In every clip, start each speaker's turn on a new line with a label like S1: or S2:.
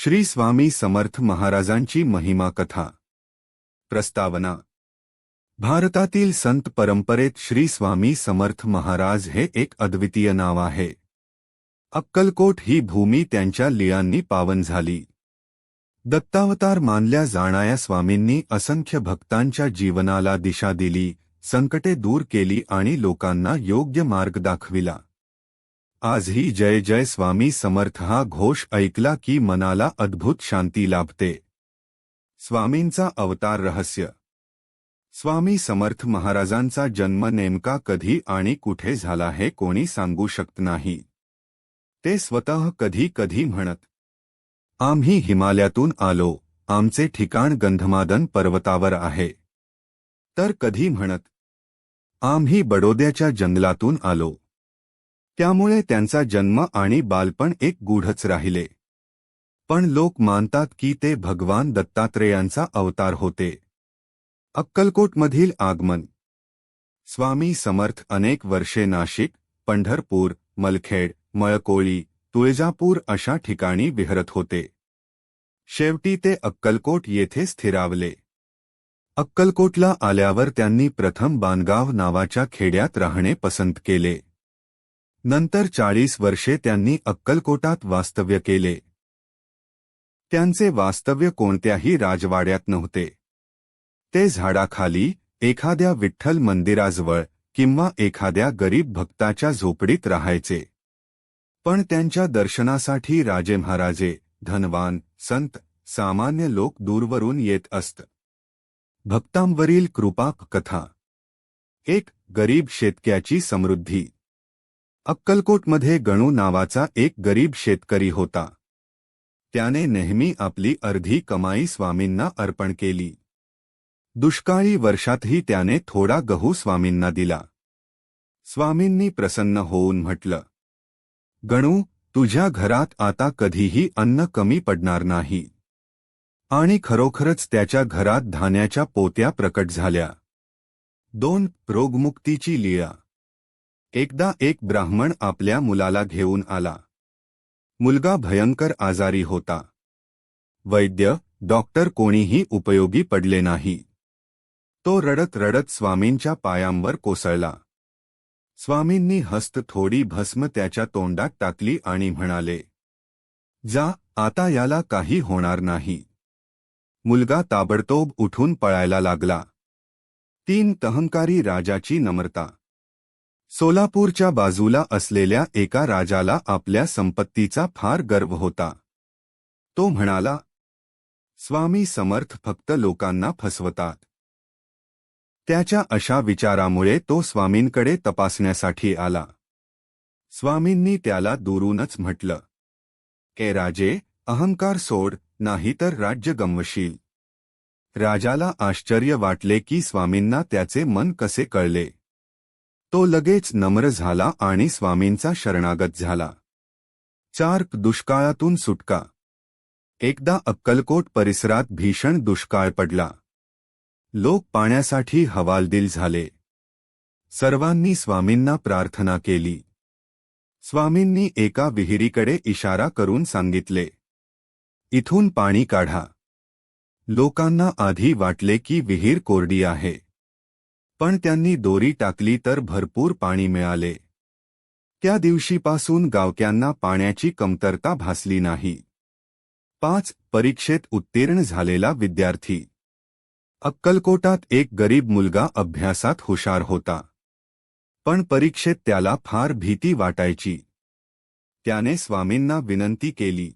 S1: श्री स्वामी समर्थ महाराजांची महिमा कथा. प्रस्तावना. भारतातील संत परंपरेत श्री स्वामी समर्थ महाराज हे एक अद्वितीय नाव आहे. अक्कलकोट ही भूमी त्यांच्या लियांनी पावन झाली. दत्तावतार मानल्या जाणाऱ्या स्वामींनी असंख्य भक्तांच्या जीवनाला दिशा दिली, संकटे दूर केली आणि लोकांना योग्य मार्ग दाखविला. आजही जय जय स्वामी समर्थ हा घोष ऐकला की मनाला अद्भुत शांती लाभते. स्वामींचा अवतार रहस्य. स्वामी समर्थ महाराजांचा जन्म नेमका कधी आणि कुठे झाला हे कोणी सांगू शकत नाही. ते स्वतः कधी कधी म्हणत आम्ही हिमालयातून आलो आमचे ठिकाण गंधमादन पर्वतावर आहे. तर कधी म्हणत आम्ही बडोद्याच्या जंगलातून आलो त्यामुळे त्यांचा जन्म आणि बालपण एक गूढच राहिले. पण लोक मानतात की ते भगवान दत्तात्रेयांचा अवतार होते. अक्कलकोटमधील आगमन. स्वामी समर्थ अनेक वर्षे नाशिक पंढरपूर मलखेड मळकोळी तुळजापूर अशा ठिकाणी विहरत होते. शेवटी ते अक्कलकोट येथे स्थिरावले. अक्कलकोटला आल्यावर त्यांनी प्रथम बानगाव नावाच्या खेड्यात राहणे पसंत केले. नंतर चाळीस वर्षे त्यांनी अक्कलकोटात वास्तव्य केले. त्यांचे वास्तव्य कोणत्याही राजवाड्यात नव्हते. ते झाडाखाली एखाद्या विठ्ठल मंदिराजवळ किंवा एखाद्या गरीब भक्ताच्या झोपडीत राहायचे. पण त्यांच्या दर्शनासाठी राजे महाराजे धनवान संत सामान्य लोक दूरवरून येत असत. भक्तांवरील कृपा कथा एक गरीब शेतक्याची समृद्धी. अक्कलकोटमध्ये गणू नावाचा एक गरीब शेतकरी होता. त्याने नेहमी आपली अर्धी कमाई स्वामींना अर्पण केली. दुष्काळी वर्षातही त्याने थोडा गहू स्वामींना दिला. स्वामींनी प्रसन्न होऊन म्हटलं गणू तुझ्या घरात आता कधीही अन्न कमी पडणार नाही. आणि खरोखरच त्याच्या घरात धान्याच्या पोत्या प्रकट झाल्या. दोन रोगमुक्तीची लिया एकदा एक ब्राह्मण आपल्या मुलाला घेऊन आला. मुलगा भयंकर आजारी होता. वैद्य डॉक्टर कोणीही उपयोगी पडले नाही. तो रडत रडत स्वामींच्या पायांवर कोसळला. स्वामींनी हस्त थोडी भस्म त्याच्या तोंडात टाकली आणि म्हणाले जा आता याला काही होणार नाही. मुलगा ताबडतोब उठून पळायला लागला. तीन तहंकारी राजाची नम्रता सोलापूरच्या बाजूला असलेल्या एका राजाला आपल्या संपत्तीचा फार गर्व होता. तो म्हणाला स्वामी समर्थ फक्त लोकांना फसवतात. त्याच्या अशा विचारामुळे तो स्वामींकडे तपासण्यासाठी आला. स्वामींनी त्याला दुरूनच म्हटलं के राजे अहंकार सोड नाहीतर राज्य गमवशील. राजाला आश्चर्य वाटले की स्वामींना त्याचे मन कसे कळले. तो लगेच नम्र झाला आणि स्वामींचा शरणागत झाला. चार दुष्काळातून सुटका. एकदा अक्कलकोट परिसरात भीषण दुष्काळ पडला. लोक पाण्यासाठी हवालदिल झाले. सर्वांनी स्वामींना प्रार्थना केली. स्वामींनी एका विहिरीकडे इशारा करून सांगितले इथून पाणी काढा. लोकांना आधी वाटले की विहीर कोरडी आहे. पण त्यांनी दोरी टाकली तर भरपूर पाणी मिळाले. त्या दिवशीपासून गावक्यांना पाण्याची कमतरता भासली नाही. पाच, परीक्षेत उत्तीर्ण झालेला विद्यार्थी. अक्कलकोटात एक गरीब मुलगा अभ्यासात हुशार होता. पण परीक्षेत त्याला फार भीती वाटायची. त्याने स्वामींना विनंती केली,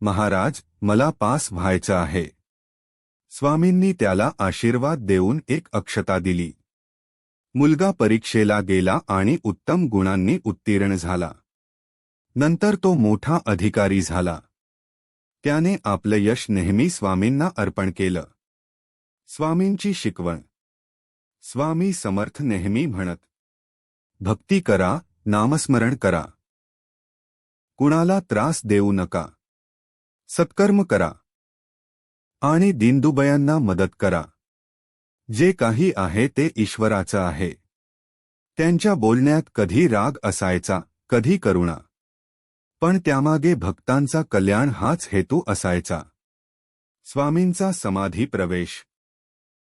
S1: महाराज, मला पास व्हायचं आहे. स्वामींनी त्याला आशीर्वाद देऊन एक अक्षता दिली. मुलगा परीक्षेला गेला आणि उत्तम गुणांनी उत्तीर्ण झाला. नंतर तो मोठा अधिकारी झाला. त्याने आपलं यश नेहमी स्वामींना अर्पण केलं. स्वामींची शिकवण. स्वामी समर्थ नेहमी म्हणत भक्ती करा नामस्मरण करा. कुणाला त्रास देऊ नका. सत्कर्म करा. आणि दिनदुबयांना मदत करा. जे काही आहे ते ईश्वराचं आहे. त्यांच्या बोलण्यात कधी राग असायचा, कधी करुणा. पण त्यामागे भक्तांचा कल्याण हाच हेतू असायचा. स्वामींचा समाधी प्रवेश.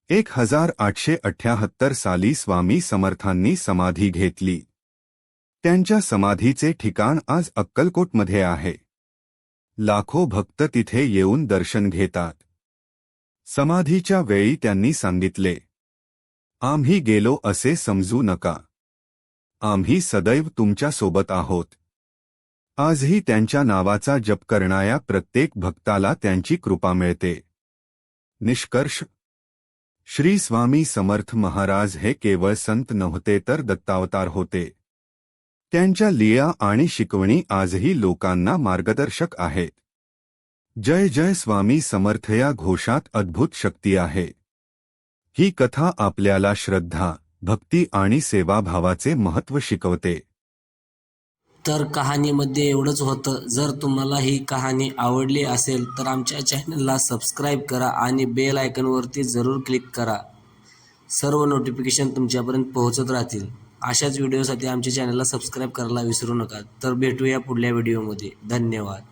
S1: एक हज़ार आठशे अठ्याहत्तर साली स्वामी समर्थांनी समाधी घेतली. त्यांच्या समाधीचे ठिकाण आज अक्कलकोटमध्ये आहे. लाखो भक्त तिथे येऊन दर्शन घेतात. समाधीच्या वेळी त्यांनी सांगितले आम्ही गेलो असे समजू नका. आम्ही सदैव तुमच्यासोबत आहोत. आजही त्यांच्या नावाचा जप करणाऱ्या प्रत्येक भक्ताला त्यांची कृपा मिळते. निष्कर्ष श्री स्वामी समर्थ महाराज हे केवळ संत नव्हते तर दत्तावतार होते. त्यांच्या लिया आणि शिकवणी आजही लोकांना मार्गदर्शक आहेत. जय जय स्वामी समर्थ या घोषात अद्भुत शक्ती आहे. ही कथा आपल्याला श्रद्धा भक्ती आणि सेवाभावाचे महत्त्व शिकवते.
S2: तर कहाणीमध्ये एवढंच होतं. जर तुम्हाला ही कहाणी आवडली असेल तर आमच्या चॅनलला सबस्क्राईब करा आणि बेल आयकनवरती जरूर क्लिक करा. सर्व नोटिफिकेशन तुमच्यापर्यंत पोहोचत राहतील. अशाच व्हिडिओसाठी आमच्या चॅनलला सबस्क्राईब करायला विसरू नका. तर भेटूया पुढल्या व्हिडिओमध्ये. धन्यवाद.